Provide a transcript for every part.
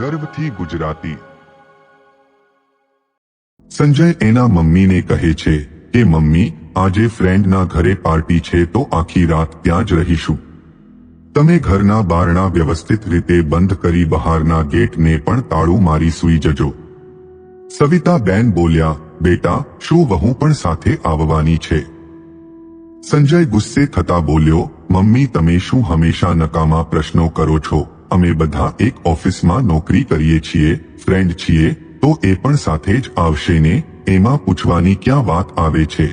ગર્વથી ગુજરાતી. સંજય એના મમ્મીને કહે છે કે, મમ્મી, આજે ફ્રેન્ડના ઘરે પાર્ટી છે તો આખી રાત ત્યાં જ રહીશું. તમે ઘરના બારણા વ્યવસ્થિત રીતે બંધ કરી બહારના ગેટને પણ તાળું મારી સૂઈ જજો. સવિતા બેન બોલ્યા, બેટા, શું વહુ પણ સાથે આવવાની છે? સંજય ગુસ્સે થતા બોલ્યો, મમ્મી, તમે શું હંમેશા નકામા પ્રશ્નો કરો છો? અમે બધા એક ઓફિસમાં નોકરી કરીએ છીએ, ફ્રેન્ડ છીએ, તો એ પણ સાથે જ આવશે ને? એમાં પૂછવાની ક્યાં વાત આવે છે?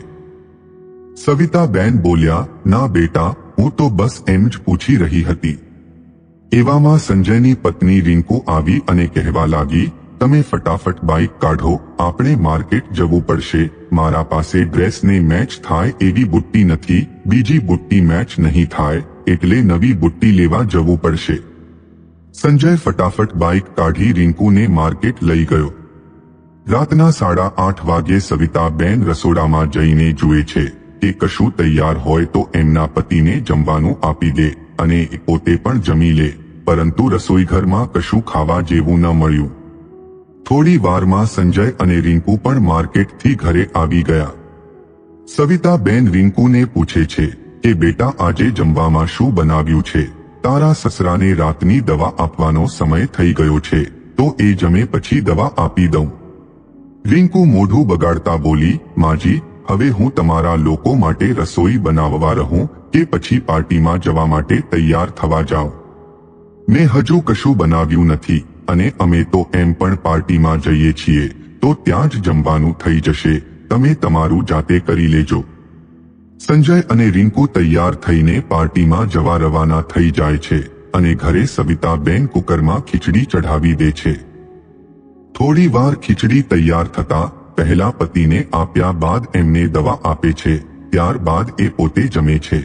સવિતા બેન બોલ્યા, ના બેટા, હું તો બસ એમ જ પૂછી રહી હતી. એવામાં સંજયની પત્ની રિંકુ આવી અને કહેવા લાગી, તમે ફટાફટ બાઇક કાઢો, આપણે માર્કેટ જવું પડશે. મારા પાસે ડ્રેસને મેચ થાય એવી બુટ્ટી નથી, બીજી બુટ્ટી મેચ નહીં થાય, એટલે નવી બુટ્ટી લેવા જવું પડશે. સંજય ફટાફટ બાઇક કાઢી રિંકુને માર્કેટ લઈ ગયો. રાતના સાડા આઠ વાગે સવિતા બેન રસોડામાં જઈને જુએ છે કે કશું તૈયાર હોય તો એમના પતિને જમવાનું આપી દે અને પોતે પણ જમી લે, પરંતુ રસોઈઘરમાં કશું ખાવા જેવું ન મળ્યું. થોડી વારમાં સંજય અને રિંકુ પણ માર્કેટથી ઘરે આવી ગયા. સવિતા બેન રિંકુને પૂછે છે કે બેટા આજે જમવામાં શું બનાવ્યું છે? તારા સસરાને રાતની દવા આપવાનો સમય થઈ ગયો છે, તો એ જમે પછી દવા આપી દઉં. રિંકુ મોઢું બગાડતા બોલી, માજી, હવે હું તમારા લોકો માટે રસોઈ બનાવવા રહું કે પછી પાર્ટીમાં જવા માટે તૈયાર થવા જાઉં. મેં હજુ કશું બનાવ્યું નથી અને અમે તો એમ પણ પાર્ટીમાં જઈએ છીએ, તો ત્યાં જ જમવાનું થઈ જશે, તમે તમારું જાતે કરી લેજો. સંજય અને રિંકુ તૈયાર થઈને પાર્ટીમાં જવા રવાના થઈ જાય છે અને ઘરે સવિતાબેન કુકરમાં ખીચડી ચઢાવી દે છે. થોડી વાર ખીચડી તૈયાર થતા પહેલા પતિને આપ્યા બાદ એમને દવા આપે છે, ત્યારબાદ એ પોતે જમે છે.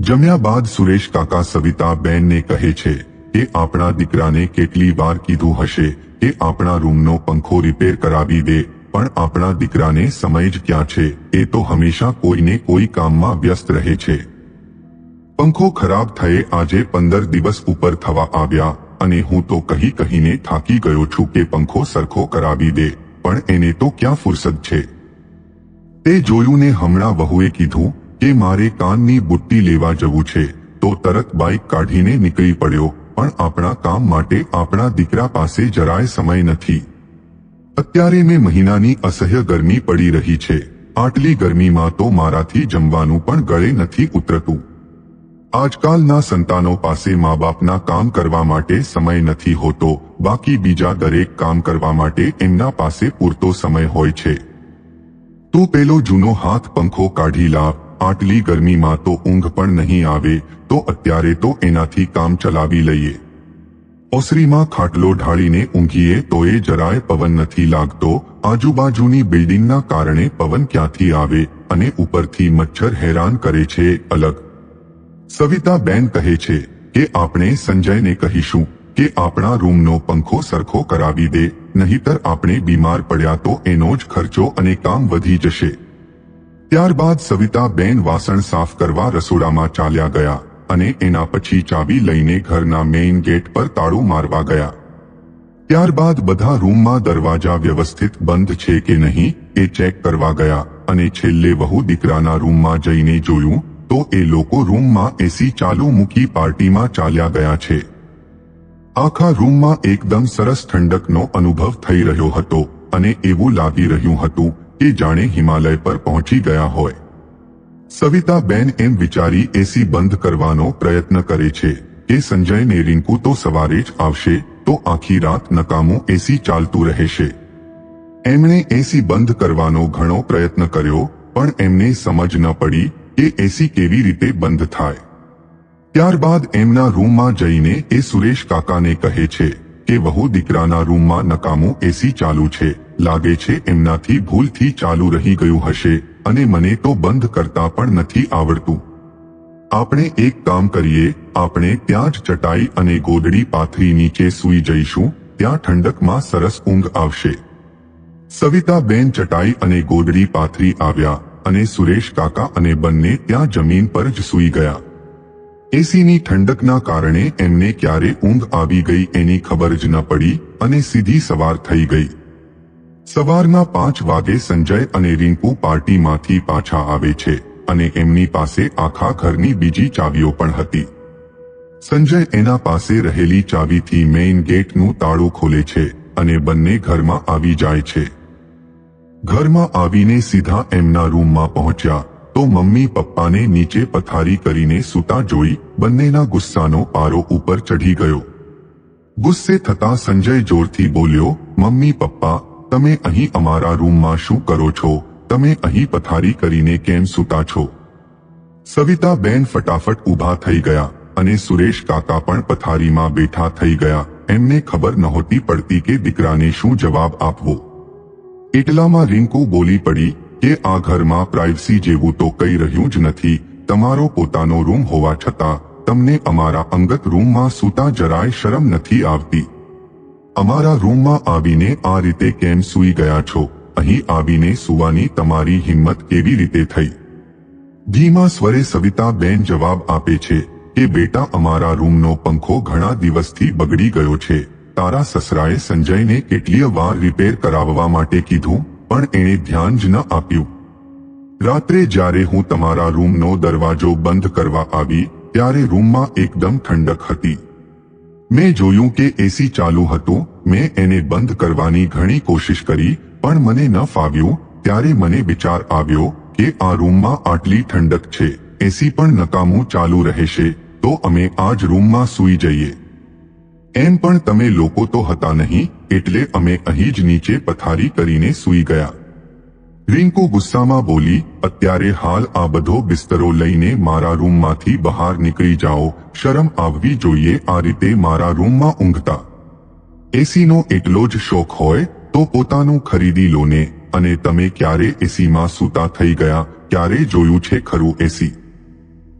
જમ્યા બાદ સુરેશ કાકા સવિતાબેનને કહે છે કે આપણા દીકરાને કેટલી વાર કીધું હશે કે આપણા રૂમનો પંખો રિપેર કરાવી દે પણ આપણા દીકરાને સમય જ ક્યાં છે? એ તો હંમેશા કોઈને કોઈ કામમાં વ્યસ્ત રહે છે. પંખો ખરાબ થયે આજે પંદર દિવસ ઉપર થવા આવ્યા અને હું તો કહી કહીને થાકી ગયો છું કે પંખો સરખો કરાવી દે, પણ એને તો ક્યાં ફુરસદ છે? તે જોયું ને હમણાં વહુએ કીધું કે મારે કાનની બુટ્ટી લેવા જવું છે, તો તરત બાઇક કાઢીને નીકળી પડ્યો, પણ આપણા કામ માટે આપણા દીકરા પાસે જરાય સમય નથી. અત્યારે મેં મહિનાની અસહ્ય ગરમી પડી રહી છે. આટલી ગરમીમાં તો મારાથી જમવાનું પણ ગળે નથી ઉતરતું. આજકાલના સંતાનો પાસે મા બાપના કામ કરવા માટે સમય નથી હોતો. બાકી બીજા દરેક કામ કરવા માટે એમના પાસે પૂરતો સમય હોય છે. તું પેલો જૂનો હાથ પંખો કાઢી લાવ આટલી ગરમીમાં તો ઊંઘ પણ નહીં આવે. તો અત્યારે તો એનાથી કામ ચલાવી લઈએ. ઓસરીમાં ખાટલો ઢાળીને ઊંઘીએ તો એ જરાય પવન નથી લાગતો. આજુબાજુની બિલ્ડિંગના કારણે પવન ક્યાંથી આવે અને ઉપરથી મચ્છર હેરાન કરે છે, અલગ. સવિતા બેન કહે છે કે આપણે સંજયને કહીશું કે આપણા રૂમનો પંખો સરખો કરાવી દે, નહીતર આપણે બીમાર પડ્યા તો એનો જ ખર્ચો અને કામ વધી જશે. ત્યારબાદ સવિતા બેન વાસણ સાફ કરવા રસોડામાં ચાલ્યા ગયા. અને એના પછી ચાવી લઈને ઘરના મેઇન ગેટ પર તાળું મારવા ગયા. ત્યારબાદ બધા રૂમમાં દરવાજા વ્યવસ્થિત બંધ છે કે નહીં, એ ચેક કરવા ગયા અને છેલ્લે વહુ દીકરાના રૂમમાં જઈને જોયું, તો એ લોકો રૂમમાં એસી ચાલુ મૂકી પાર્ટીમાં ચાલ્યા ગયા છે. આખા રૂમમાં એકદમ સરસ ઠંડકનો અનુભવ થઈ રહ્યો હતો અને એવું લાગી રહ્યું હતું કે જાણે હિમાલય પર પહોંચી ગયા હોય. સવિતા બેન એમ વિચારી એસી બંધ કરવાનો પ્રયત્ન કરે છે. એ સંજય ને રિંકુ તો સવારે જ આવશે, તો આખી રાત નકામું એસી ચાલતું રહેશે. એમણે એસી બંધ કરવાનો ઘણો પ્રયત્ન કર્યો, પણ એમને સમજ ન પડી કે એસી કેવી રીતે બંધ થાય. ત્યારબાદ એમના રૂમમાં જઈને એ સુરેશ કાકાને કહે છે કે, વહુ દીકરાના રૂમમાં નકામું એસી ચાલુ છે. લાગે છે એમનાથી ભૂલથી ચાલુ રહી ગયું હશે. અને મને તો બંધ કરતા પણ નથી આવડતું. આપણે એક કામ કરીએ, આપણે ત્યાં જ ચટાઈ અને ગોદડી પાથરી નીચે સૂઈ જઈશું, ત્યાં ઠંડકમાં સરસ ઊંઘ આવશે. સવિતાબેન ચટાઈ અને ગોદડી પાથરી આવ્યા અને સુરેશ કાકા અને બંને ત્યાં જમીન પર જ સૂઈ ગયા. એસીની ઠંડકના કારણે એમને ક્યારે ઊંઘ આવી ગઈ એની ખબર જ ન પડી અને સીધી સવાર થઈ ગઈ. સવારના પાંચ વાગે સંજય અને રિંકુ પાર્ટીમાંથી પાછા આવે છે અને એમની પાસે આખા ઘરની બીજી ચાવીઓ પણ હતી. સંજય એના પાસે રહેલી ચાવીથી મેઇન ગેટનું તાળું ખોલે છે અને બંને ઘરમાં આવી જાય છે. ઘરમાં આવીને સીધા એમના રૂમમાં પહોંચ્યા તો મમ્મી પપ્પાને નીચે પથારી કરીને સૂતા જોઈ બંનેના ગુસ્સાનો પારો ઉપર ચઢી ગયો. ગુસ્સે થતા સંજય જોરથી બોલ્યો, મમ્મી, પપ્પા તમે અહીં અમારા રૂમમાં શું કરો છો? તમે અહીં પથારી કરીને કેમ સૂતા છો? સવિતા બેન ફટાફટ ઊભા થઈ ગયા અને સુરેશ કાકા પણ પથારીમાં બેઠા થઈ ગયા. એમને ખબર નહોતી પડતી કે દીકરાને શું જવાબ આપવો. એટલામાં રિંકુ બોલી પડી કે આ ઘરમાં પ્રાઇવસી જેવું તો કઈ રહ્યું જ નથી. તમારો પોતાનો રૂમ હોવા છતાં, તમને અમારા અંગત રૂમમાં સૂતા જરાય શરમ નથી આવતી. અમારા રૂમમાં આવીને આ રીતે કેમ સૂઈ ગયા છો? અહીં આવીને સૂવાની તમારી હિંમત કેવી રીતે થઈ? ધીમા સ્વરે સવિતા બેન જવાબ આપે છે કે બેટા અમારા રૂમનો પંખો ઘણા દિવસથી બગડી ગયો છે. તારા સસરાએ સંજયને કેટલીય વાર રિપેર કરાવવા માટે કીધું, પણ એણે ધ્યાન જ ન આપ્યું. રાત્રે જ્યારે હું તમારા રૂમનો દરવાજો બંધ કરવા આવી, ત્યારે રૂમમાં એકદમ ઠંડક હતી. મેં જોયું કે એસી ચાલુ હતું મેં એને બંધ કરવાની ઘણી કોશિશ કરી, પણ મને ન ફાવ્યું, ત્યારે મને વિચાર આવ્યો કે આ રૂમમાં આટલી ઠંડક છે, એસી પણ નકામું ચાલુ રહેશે, તો અમે આ જ રૂમમાં સૂઈ જઈએ. એમ પણ તમે લોકો તો હતા નહીં, એટલે અમે અહીં જ નીચે પથારી કરીને સૂઈ ગયા. રિંકુ ગુસ્સામાં બોલી, અત્યારે હાલ આ બધો બિસ્તરો લઈને મારા રૂમમાંથી બહાર નીકળી જાઓ, શરમ આવવી જોઈએ આ રીતે મારા રૂમમાં ઊંઘતા. એસીનો એટલો જ શોખ હોય તો પોતાનું ખરીદી લો ને અને તમે ક્યારે એસીમાં સૂતા થઈ ગયા, ક્યારે જોયું છે ખરું એસી?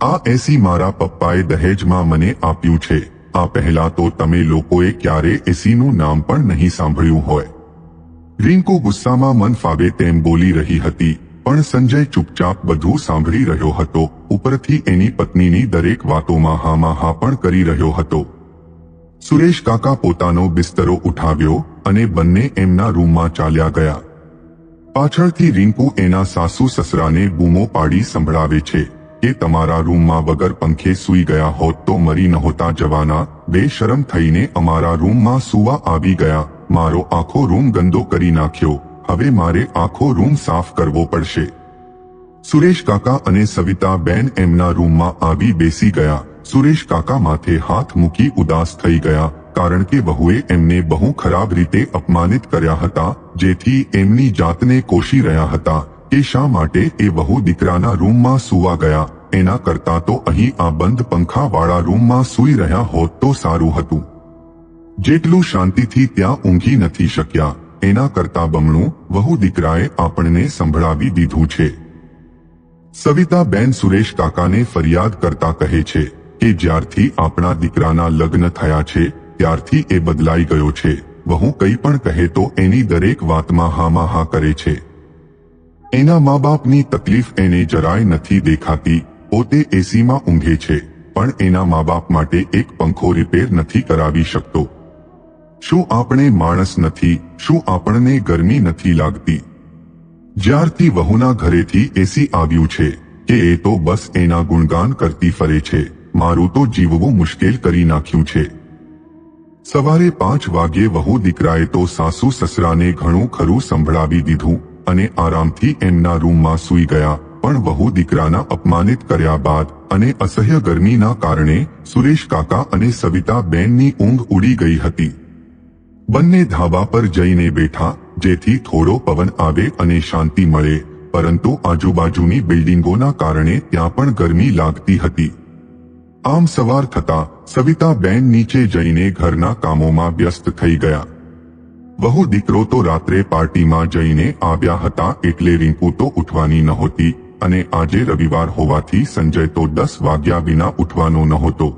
આ એસી મારા પપ્પાએ દહેજમાં મને આપ્યું છે. આ પહેલા તો તમે લોકોએ ક્યારે એસીનું નામ પણ નહીં સાંભળ્યું હોય. રિંકુ ગુસ્સામાં મન ફાવે તેમ બોલી રહી હતી, પણ સંજય ચૂપચાપ બધું સાંભળી રહ્યો હતો, ઉપરથી એની પત્નીની દરેક વાતોમાં હામાં હા પણ કરી રહ્યો હતો. સુરેશ કાકા પોતાનો બિસ્તરો ઉઠાવ્યો અને બંને એમના રૂમમાં ચાલ્યા ગયા. પાછળથી રિંકુ એના સાસુ સસરાને બૂમો પાડી સંભળાવે છે કે તમારા રૂમમાં વગર પંખે સૂઈ ગયા હોત તો મરી નહોતા જવાના. બેશરમ થઈને અમારા રૂમમાં સૂવા આવી ગયા. મારો આખો રૂમ ગંદો કરી નાખ્યો. હવે મારે આખો રૂમ સાફ કરવો પડશે. સુરેશ કાકા અને સવિતા બેન એમના રૂમમાં આવી બેસી ગયા. સુરેશ કાકા માથે હાથ મૂકી ઉદાસ થઈ ગયા, કારણ કે વહુએ એમને બહુ ખરાબ રીતે અપમાનિત કર્યા હતા, જેથી એમની જાતને કોશી રહ્યા હતા, કે શા માટે એ વહુ દીકરાના રૂમમાં સૂવા ગયા, એના કરતા તો અહીં આ બંધ પંખાવાળા રૂમમાં સૂઈ રહ્યા હોત તો સારું હતું. જેટલું શાંતિથી ત્યાં ઊંઘી નથી શક્યા, એના કરતા બમણું વહુ દીકરાએ આપણને સંભળાવી દીધું છે. સવિતા બેન સુરેશ કાકાને ફરિયાદ કરતા કહે છે કે જ્યારથી આપણા દીકરાના લગ્ન થયા છે, ત્યારથી એ બદલાઈ ગયો છે. વહુ કંઈ પણ કહે તો એની દરેક વાતમાં હામાં હા કરે છે. એના મા બાપની તકલીફ એને જરાય નથી દેખાતી, પોતે એસીમાં ઊંઘે છે, પણ એના મા બાપ માટે એક પંખો રિપેર નથી કરાવી શકતો. શું આપણે માણસ નથી, શું આપણને ગરમી નથી લાગતી? જ્યારથી વહુના ઘરેથી એસી આવ્યું છે, કે એ તો બસ એના ગુણગાન કરતી ફરે છે. મારું તો જીવવું મુશ્કેલ કરી નાખ્યું છે. સવારે પાંચ વાગ્યે વહુ દીકરાએ તો સાસુ સસરાને ઘણું ખરું સંભળાવી દીધું અને આરામથી એમના રૂમમાં સૂઈ ગયા, પણ વહુ દીકરાના અપમાનિત કર્યા બાદ અને અસહ્ય ગરમીના કારણે સુરેશ કાકા અને સવિતા બેનની ઊંઘ ઉડી ગઈ હતી. બંને ધાબા પર જઈને બેઠા, જેથી થોડો પવન આવે અને શાંતિ મળે, પરંતુ આજુબાજુની બિલ્ડિંગોના કારણે ત્યાં પણ ગરમી લાગતી હતી. આમ સવાર થતા સવિતાબેન નીચે જઈને ઘરના કામોમાં વ્યસ્ત થઈ ગયા. બહુ દીકરો તો રાત્રે પાર્ટીમાં જઈને આવ્યા હતા એટલે રિંકુ તો ઉઠવાની નહોતી અને આજે રવિવાર હોવાથી સંજય તો દસ વાગ્યા વિના ઉઠવાનો નહોતો.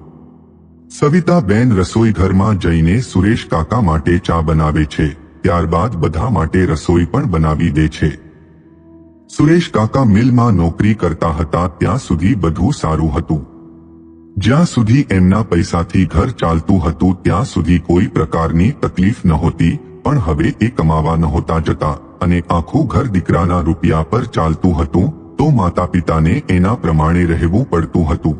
સવિતાબેન રસોઈ ઘરમાં જઈને સુરેશ કાકા માટે ચા બનાવે છે, ત્યારબાદ બધા માટે રસોઈ પણ બનાવી દે છે. સુરેશ કાકા મિલમાં નોકરી કરતા હતા ત્યાં સુધી બધું સારું હતું. જ્યાં સુધી એમના પૈસાથી ઘર ચાલતું હતું, ત્યાં સુધી કોઈ પ્રકારની તકલીફ નહોતી પણ હવે એ કમાવા નહોતા જતા. અને આખું ઘર દીકરાના રૂપિયા પર ચાલતું હતું, તો માતા પિતાને એના પ્રમાણે રહેવું પડતું હતું.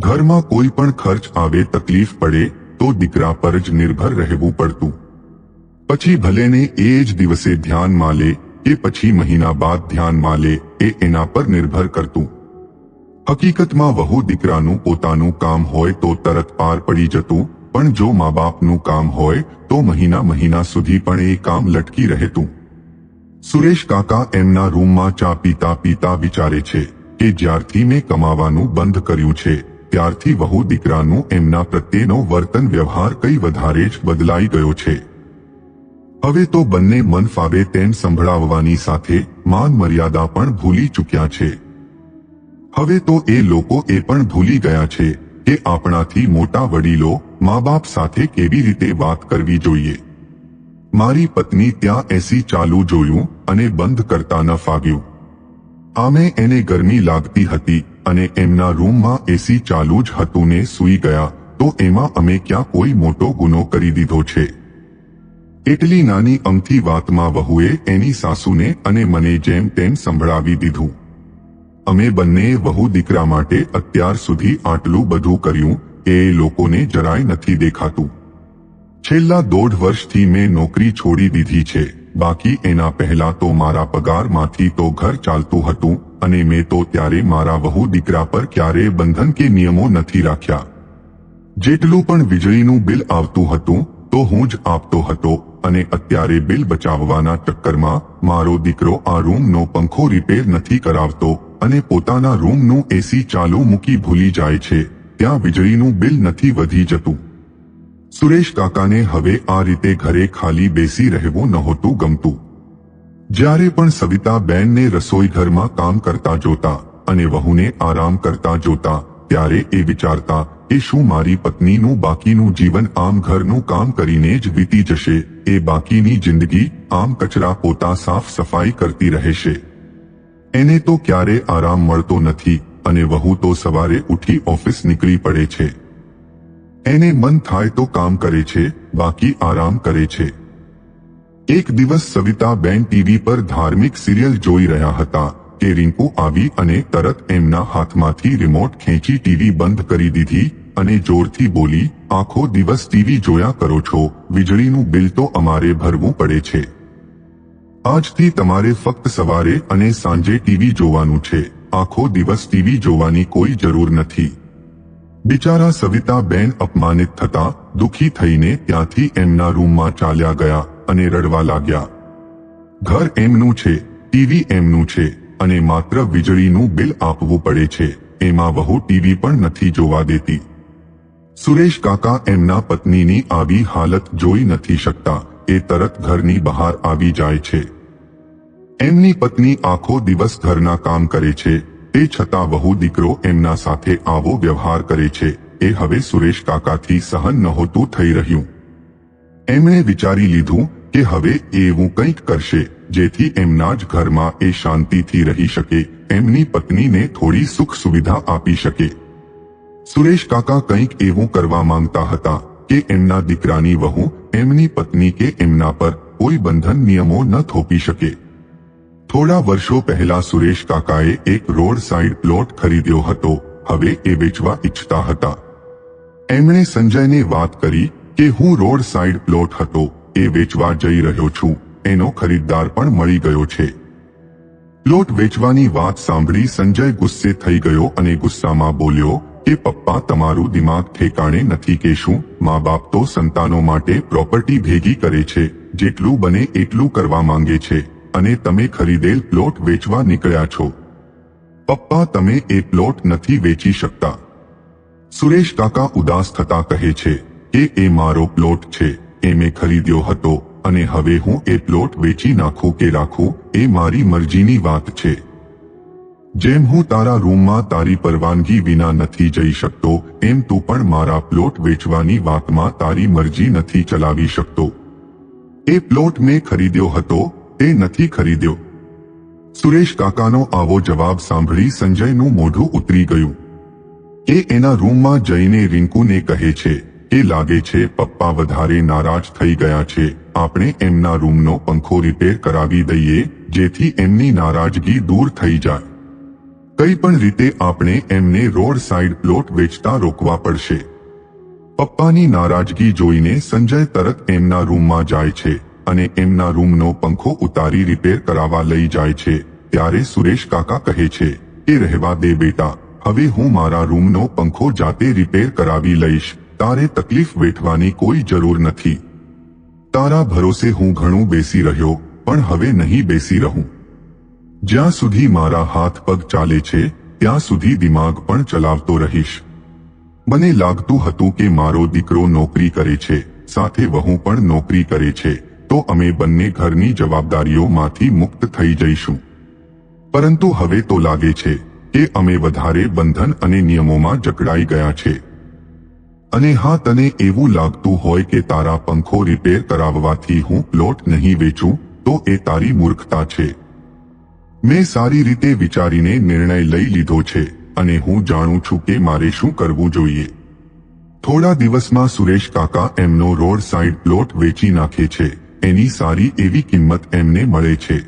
ઘરમાં કોઈ પણ ખર્ચ આવે, તકલીફ પડે, તો દીકરા પર જ નિર્ભર રહેવું પડતું. પછી ભલેને એ જ દિવસે ધ્યાનમાં લે, કે પછી મહિના બાદ ધ્યાનમાં લે, એ એના પર નિર્ભર કરતું. હકીકતમાં વહુ દીકરાનું પોતાનું કામ હોય તો તરત પાર પડી જતું, પણ જો મા બાપનું કામ હોય, તો મહિના મહિના સુધી પણ એ કામ લટકી રહેતું. સુરેશ કાકા એમના રૂમમાં ચા પીતા પીતા વિચારે છે કે જ્યારથી મેં કમાવાનું બંધ કર્યું છે, ત્યારથી વહુ દીકરાનું એમના પ્રત્યેનો વર્તન વ્યવહાર કઈ વધારે જ બદલાઈ ગયો છે. હવે તો બંને મન ફાવે તેમ સંભળાવવાની સાથે માન મર્યાદા પણ ભૂલી ચૂક્યા છે. હવે તો એ લોકો એ પણ ભૂલી ગયા છે કે આપણાથી મોટા વડીલો મા બાપ સાથે કેવી રીતે વાત કરવી જોઈએ. મારી પત્ની ત્યાં એસી ચાલુ જોયું અને બંધ કરતા ન ફાવ્યું આમે એને ગરમી લાગતી હતી અને એમના રૂમમાં એસી ચાલુ જ હતું ને સૂઈ ગયા, તો એમાં અમે ક્યાં કોઈ મોટો ગુનો કરી દીધો છે. એટલી નાની અમથી વાતમાં વહુએ એની સાસુને અને મને જેમ તેમ સંભળાવી દીધું. અમે બંને વહુ દીકરા માટે અત્યાર સુધી આટલું બધું કર્યું, એ લોકોને જરાય નથી દેખાતું. છેલ્લા દોઢ વર્ષથી મેં નોકરી છોડી દીધી છે, બાકી એના પહેલા તો મારા પગારમાંથી તો ઘર ચાલતું હતું, અને મેં તો ત્યારે મારા વહુ દીકરા પર ક્યારેય બંધન કે નિયમો નથી રાખ્યા. જેટલું પણ વીજળીનું બિલ આવતું હતું તો હું જ આપતો હતો અને અત્યારે બિલ બચાવવાના ચક્કરમાં મારો દીકરો આ રૂમનો પંખો રિપેર નથી કરાવતો અને પોતાના રૂમનું એસી ચાલુ મૂકી ભૂલી જાય છે. ત્યાં વીજળીનું બિલ નથી વધી જતું. સુરેશ કાકાને હવે આ રીતે ઘરે ખાલી બેસી રહેવું નહોતું ગમતું. જ્યારે પણ સવિતા બેનને રસોઈ ઘરમાં કામ કરતા જોતા અને વહુને આરામ કરતા જોતા, ત્યારે એ વિચારતા કે શું મારી પત્નીનું બાકીનું જીવન આમ ઘરનું કામ કરીને જ વીતી જશે? એ બાકીની જિંદગી આમ કચરા પોતા સાફ સફાઈ કરતી રહેશે. એને તો ક્યારે આરામ મળતો નથી અને વહુ તો સવારે ઉઠી ઓફિસ નીકળી પડે છે. એને મન થાય તો કામ કરે છે, બાકી આરામ કરે છે. એક દિવસ સવિતા બેન ટીવી પર ધાર્મિક સિરિયલ જોઈ રહ્યા હતા કે રિંકુ આવી અને તરત એમના હાથમાંથી રિમોટ ખેંચી ટીવી બંધ કરી દીધી અને જોરથી બોલી, આખો દિવસ ટીવી જોયા કરો છો. વીજળીનું બિલ તો અમારે ભરવું પડે છે. આજથી તમારે ફક્ત સવારે અને સાંજે ટીવી જોવાનું છે. આખો દિવસ ટીવી જોવાની કોઈ જરૂર નથી. બિચારા સવિતા બેન અપમાનિત થતા, દુખી થઈને ત્યાંથી એમના રૂમમાં ચાલ્યા ગયા અને રડવા લાગ્યા. ઘર એમનું છે ટીવી એમનું છે, અને માત્ર વીજળીનું બિલ આપવું પડે છે. એમાં વહુ ટીવી પણ નથી જોવા દેતી. સુરેશ કાકા એમના પત્નીની આવી હાલત જોઈ નથી શકતા. એ તરત ઘરની બહાર આવી જાય છે. એમની પત્ની આખો દિવસ ઘરના કામ કરે છે. તે છતાં વહુ દીકરો એમના સાથે આવો વ્યવહાર કરે છે. એ હવે સુરેશ કાકાથી સહન નહોતું થઈ રહ્યું. એમણે વિચારી લીધું કે હવે એવું કંઈક કરશે, જેથી એમના જ ઘરમાં એ શાંતિથી રહી શકે. એમની પત્નીને થોડી સુખ સુવિધા આપી શકે. સુરેશ કાકા કંઈક એવું કરવા માંગતા હતા કે એમના દીકરાની વહુ એમની પત્ની કે એમના પર કોઈ બંધન નિયમો ન થોપી શકે. થોડા વર્ષો પહેલા સુરેશ કાકાએ એક રોડ સાઇડ પ્લોટ ખરીદ્યો હતો, હવે એ વેચવા ઈચ્છતા હતા. એમણે સંજયને વાત કરી કે હું રોડ સાઇડ પ્લોટ હતો, એ વેચવા જઈ રહ્યો છું, એનો ખરીદદાર પણ મળી ગયો છે. પ્લોટ વેચવાની વાત સાંભળી સંજય ગુસ્સે થઈ ગયો અને ગુસ્સામાં બોલ્યો કે પપ્પા તમારું દિમાગ ઠેકાણે નથી કે શું મા બાપ તો સંતાનો માટે પ્રોપર્ટી ભેગી કરે છે, જેટલું બને એટલું કરવા માંગે છે, અને તમે ખરીદેલ પ્લોટ વેચવા નીકળ્યા છો. પપ્પા, તમે એ પ્લોટ નથી વેચી શકતા. સુરેશ કાકા ઉદાસ થતા કહે છે કે, એ મારો પ્લોટ છે, એ મેં ખરીદ્યો હતો, અને હવે હું એ પ્લોટ વેચી નાખું કે રાખું, એ મારી મરજીની વાત છે. જેમ હું તારા રૂમમાં તારી પરવાનગી વિના નથી જઈ શકતો, એમ તું પણ મારા પ્લોટ વેચવાની વાતમાં તારી મરજી નથી ચલાવી શકતો. એ પ્લોટ મેં ખરીદ્યો હતો, તે નથી ખરીદ્યો. સુરેશ કાકાનો આવો જવાબ સાંભળી સંજયનું મોઢું ઉતરી ગયું. એ એના રૂમમાં જઈને રિંકુને કહે છે કે લાગે છે પપ્પા વધારે નારાજ થઈ ગયા છે, આપણે એમના રૂમનો પંખો રિપેર કરાવી દઈએ, જેથી એમની નારાજગી દૂર થઈ જાય. કઈ પણ રીતે આપણે એમને રોડ સાઈડ પ્લોટ વેચતા રોકવા પડશે. પપ્પાની નારાજગી જોઈને સંજય તરત એમના રૂમમાં જાય છે અને એમના રૂમનો પંખો ઉતારી રિપેર કરાવવા લઈ જાય છે. ત્યારે સુરેશ કાકા કહે છે કે, રહેવા દે બેટા, હવે હું મારા રૂમનો પંખો જાતે રિપેર કરાવી લઈશ. તારે તકલીફ વેઠવાની કોઈ જરૂર નથી. તારા ભરોસે હું ઘણું બેસી રહ્યો, પણ હવે નહીં બેસી રહું. જ્યાં સુધી મારા હાથ પગ ચાલે છે, ત્યાં સુધી દિમાગ પણ ચલાવતો રહીશ. મને લાગતું હતું કે મારો દીકરો નોકરી કરે છે, સાથે વહુ પણ નોકરી કરે છે, તો અમે બંને ઘરની જવાબદારીઓમાંથી મુક્ત થઈ જઈશું. પરંતુ હવે તો લાગે છે કે અમે વધારે બંધન અને નિયમોમાં જકડાઈ ગયા છે. અને હા, તને એવું લાગતું હોય કે તારા પંખો રિપેર કરાવવાથી હું પ્લોટ નહીં વેચું, તો એ તારી મૂર્ખતા છે. મેં સારી રીતે વિચારીને નિર્ણય લઈ લીધો છે અને હું જાણું છું કે મારે શું કરવું જોઈએ. થોડા દિવસમાં સુરેશ કાકા એમનો રોડ સાઈડ પ્લોટ વેચી નાખે છે. એની સારી એવી કિંમત એમને મળે છે.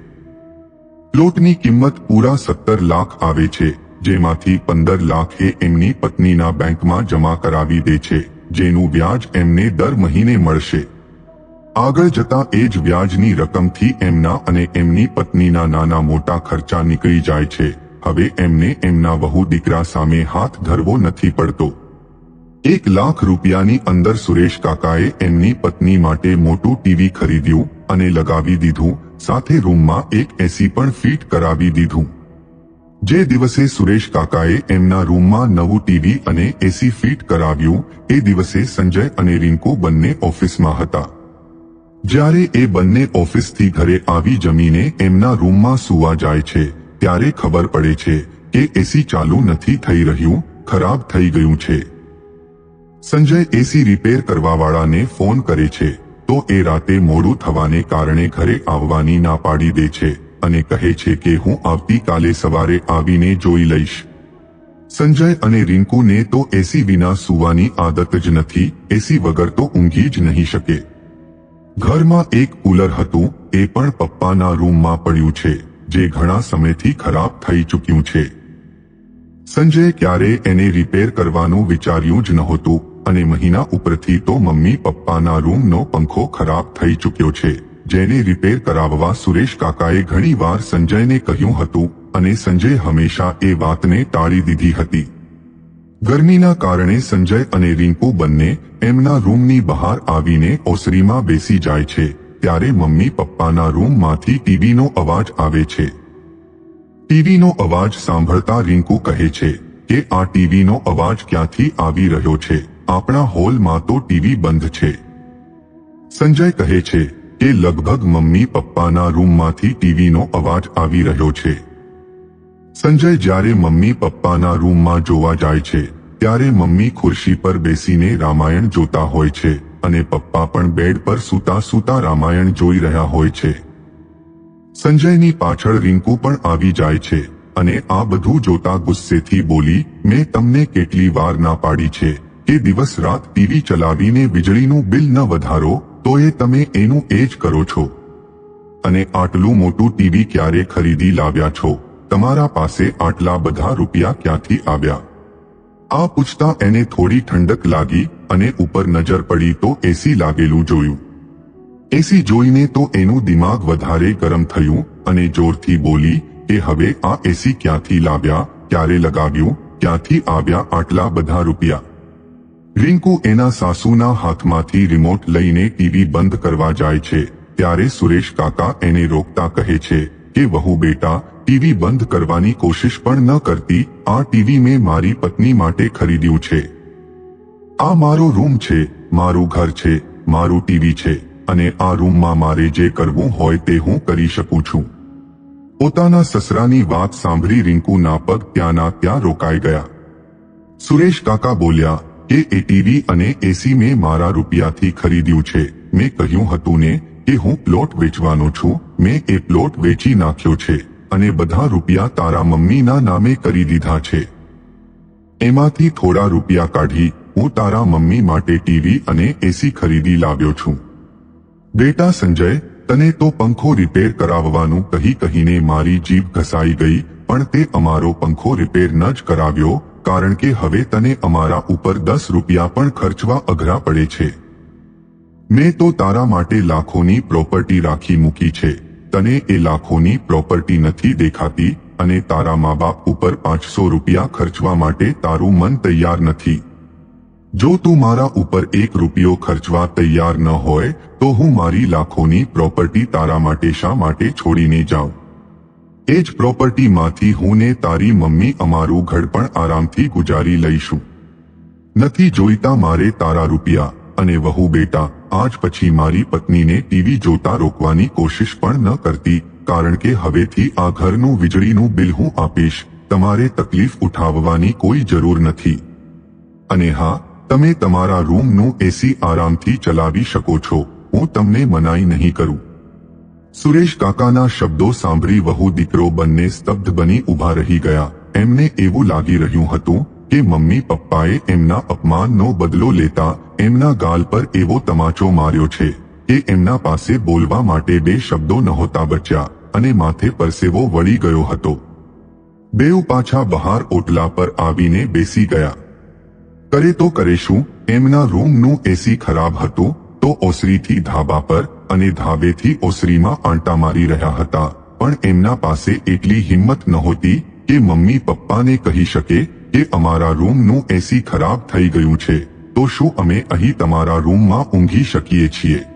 પ્લોટની કિંમત પૂરા સત્તર લાખ આવે છે, જેમાંથી પંદર લાખ એ એમની પત્નીના બેંકમાં જમા કરાવી દે છે, જેનું વ્યાજ એમને દર મહિને મળશે. આગળ જતા એ જ વ્યાજની રકમથી એમના અને એમની પત્નીના નાના મોટા ખર્ચા નીકળી જાય છે. હવે એમને એમના વહુ દીકરા સામે હાથ ધરવો નથી પડતો. એક લાખ રૂપિયાની અંદર સુરેશ કાકાએ એમની પત્ની માટે મોટું ટીવી ખરીદ્યું અને લગાવી દીધું, સાથે રૂમમાં એક એસી પણ ફિટ કરાવી દીધું. જે દિવસે સુરેશ કાકાએ એમના રૂમમાં નવું ટીવી અને એસી ફિટ કરાવ્યું, એ દિવસે સંજય અને રિન્કુ બંને ઓફિસમાં હતા. જ્યારે એ બંને ઓફિસથી ઘરે આવી જમીને એમના રૂમમાં સુવા જાય છે, ત્યારે ખબર પડે છે કે એસી ચાલુ નથી થઈ રહ્યું, ખરાબ થઈ ગયું છે. સંજય એસી રિપેર કરવાવાળાને ફોન કરે છે, તો એ રાતે મોડું થવાને કારણે ઘરે આવવાની ના પાડી દે છે અને કહે છે કે હું આવતીકાલે સવારે આવીને જોઈ લઈશ. સંજય અને રિંકુને તો એસી વિના સુવાની આદત જ નથી, એસી વગર તો ઊંઘી જ નહીં શકે. ઘરમાં એક કુલર હતું, એ પણ પપ્પાના રૂમમાં પડ્યું છે, જે ઘણા સમયથી ખરાબ થઈ ચૂક્યું છે. સંજય ક્યારે એને રિપેર કરવાનું વિચાર્યું જ નહોતું, અને મહિના ઉપરથી તો મમ્મી પપ્પાના રૂમનો પંખો ખરાબ થઈ ચૂક્યો છે, જેને રિપેર કરાવવા સુરેશ કાકાએ ઘણીવાર સંજયને કહ્યું હતું, અને સંજય હંમેશા એ વાતને ટાળી દીધી હતી. ગરમીના કારણે સંજય અને રિંકુ બંને એમના રૂમની બહાર આવીને ઓસરીમાં બેસી જાય છે, ત્યારે મમ્મી પપ્પાના રૂમમાંથી ટીવીનો અવાજ આવે છે. ટીવીનો અવાજ સાંભળતા રિંકુ કહે છે કે, આ ટીવીનો અવાજ ક્યાંથી આવી રહ્યો છે? આપણા હોલમાં તો ટીવી બંધ છે. સંજય કહે છે કે, લગભગ મમ્મી પપ્પાના રૂમમાંથી ટીવીનો અવાજ આવી રહ્યો છે. સંજય જ્યારે મમ્મી, પપ્પાના રૂમમાં જોવા જાય છે, ત્યારે મમ્મી ખુરશી પર બેસીને રામાયણ જોતા હોય છે અને પપ્પા પણ બેડ પર સૂતા સૂતા રામાયણ જોઈ રહ્યા હોય છે. સંજયની પાછળ રિંકુ પણ આવી જાય છે અને આ બધું જોતા ગુસ્સેથી બોલી, મેં તમને કેટલી વાર ના પાડી છે કે દિવસ રાત ટીવી ચલાવીને વીજળીનું બિલ ન વધારો, તો એ તમે એનું એ જ કરો છો. અને આટલું મોટું ટીવી ક્યારે ખરીદી લાવ્યા છો? તમારા પાસે આટલા બધા રૂપિયા ક્યાંથી આવ્યા? આ પૂછતા એને થોડી ઠંડક લાગી અને ઉપર નજર પડી તો એસી લાગેલું જોયું. એસી જોઈને તો એનું દિમાગ વધારે ગરમ થયું અને જોરથી બોલી કે હવે આ એસી ક્યાંથી લાવ્યા? ક્યારે લગાવ્યું? ક્યાંથી આવ્યા આટલા બધા રૂપિયા? રિંકુ એના સાસુના હાથમાંથી રિમોટ લઈને ટીવી બંધ કરવા જાય છે. ત્યારે સુરેશ કાકા એને રોકતા કહે છે કે, વહુ બેટા ટીવી બંધ કરવાની કોશિશ પણ ન કરતી, આ ટીવી મેં મારી પત્ની માટે ખરીદ્યું છે. આ મારો રૂમ છે, મારું ઘર છે, મારું ટીવી છે, અને આ રૂમમાં મારે જે કરવું હોય તે હું કરી શકું છું. પોતાના સસરાની વાત સાંભળી રિંકુના પગ ત્યાંના ત્યાં રોકાઈ ગયા. સુરેશ કાકા બોલ્યા, કે એ ટીવી અને એસી મેં મારા રૂપિયાથી ખરીદ્યું છે. મેં કહ્યું હતું ને કે હું પ્લોટ વેચવાનો છું, મેં એ પ્લોટ વેચી નાખ્યો છે. અને બધા રૂપિયા તારા મમ્મીના નામે કરી દીધા છે. એમાંથી થોડા રૂપિયા કાઢી હું તારા મમ્મી માટે ટીવી અને એસી ખરીદી લાવ્યો છું. બેટા સંજય, તને તો પંખો રિપેર કરાવવાનું કહી કહીને મારી જીભ ઘસાઈ ગઈ, પણ તે અમારો પંખો રિપેર ન જ કરાવ્યો, કારણ કે હવે તને અમારા ઉપર દસ રૂપિયા પણ ખર્ચવા અઘરા પડે છે. મેં તો તારા માટે લાખોની પ્રોપર્ટી રાખી મૂકી છે. તને એ લાખોની પ્રોપર્ટી નથી દેખાતી અને તારા મા બાપ ઉપર પાંચસો રૂપિયા ખર્ચવા માટે તારું મન તૈયાર નથી. જો તું મારા ઉપર એક રૂપિયો ખર્ચવા તૈયાર ન હોય, તો હું મારી લાખોની પ્રોપર્ટી તારા માટે શા માટે છોડીને જાઉં? એ જ પ્રોપર્ટીમાંથી હું ને તારી મમ્મી અમારું ઘડપણ આરામથી ગુજારી લઈશું. નથી જોઈતા મારે તારા રૂપિયા. અને વહુ બેટા, આજ પછી મારી પત્નીને ટીવી જોતા રોકવાની કોશિશ પણ ન કરતી, કારણ કે હવેથી આ ઘરનું વીજળીનું બિલ હું આપીશ, તમારે તકલીફ ઉઠાવવાની કોઈ જરૂર નથી. અને હા, તમે તમારા રૂમનું એસી આરામથી ચલાવી શકો છો, હું તમને મનાઈ નહીં કરું. સુરેશ કાકાના શબ્દો સાંભળી વહુ દીકરો બંને સ્તબ્ધ બની ઊભા રહી ગયા, એમને એવું લાગી રહ્યું હતું કે મમ્મી પપ્પાએ એમના અપમાનનો બદલો લેતા એમના ગાલ પર એવો તમાચો માર્યો છે કે એમના પાસે બોલવા માટે બે શબ્દો નહોતા બચ્યા અને માથે પરસેવો વળી ગયો હતો. બેઉ પાછા બહાર ઓટલા પર આવીને બેસી ગયા. કરે તો કરે શું? એમના રૂમનું એસી ખરાબ હતું, તો ઓસરીથી ધાબા પર અને ધાબેથી ઓસરીમાં આંટા મારી રહ્યા હતા. પણ એમના પાસે એટલી હિંમત નહોતી કે મમ્મી પપ્પાને કહી શકે કે અમારા રૂમનું એસી ખરાબ થઈ ગયું છે, તો શું અમે અહીં તમારા રૂમમાં ઊંઘી શકીએ છીએ?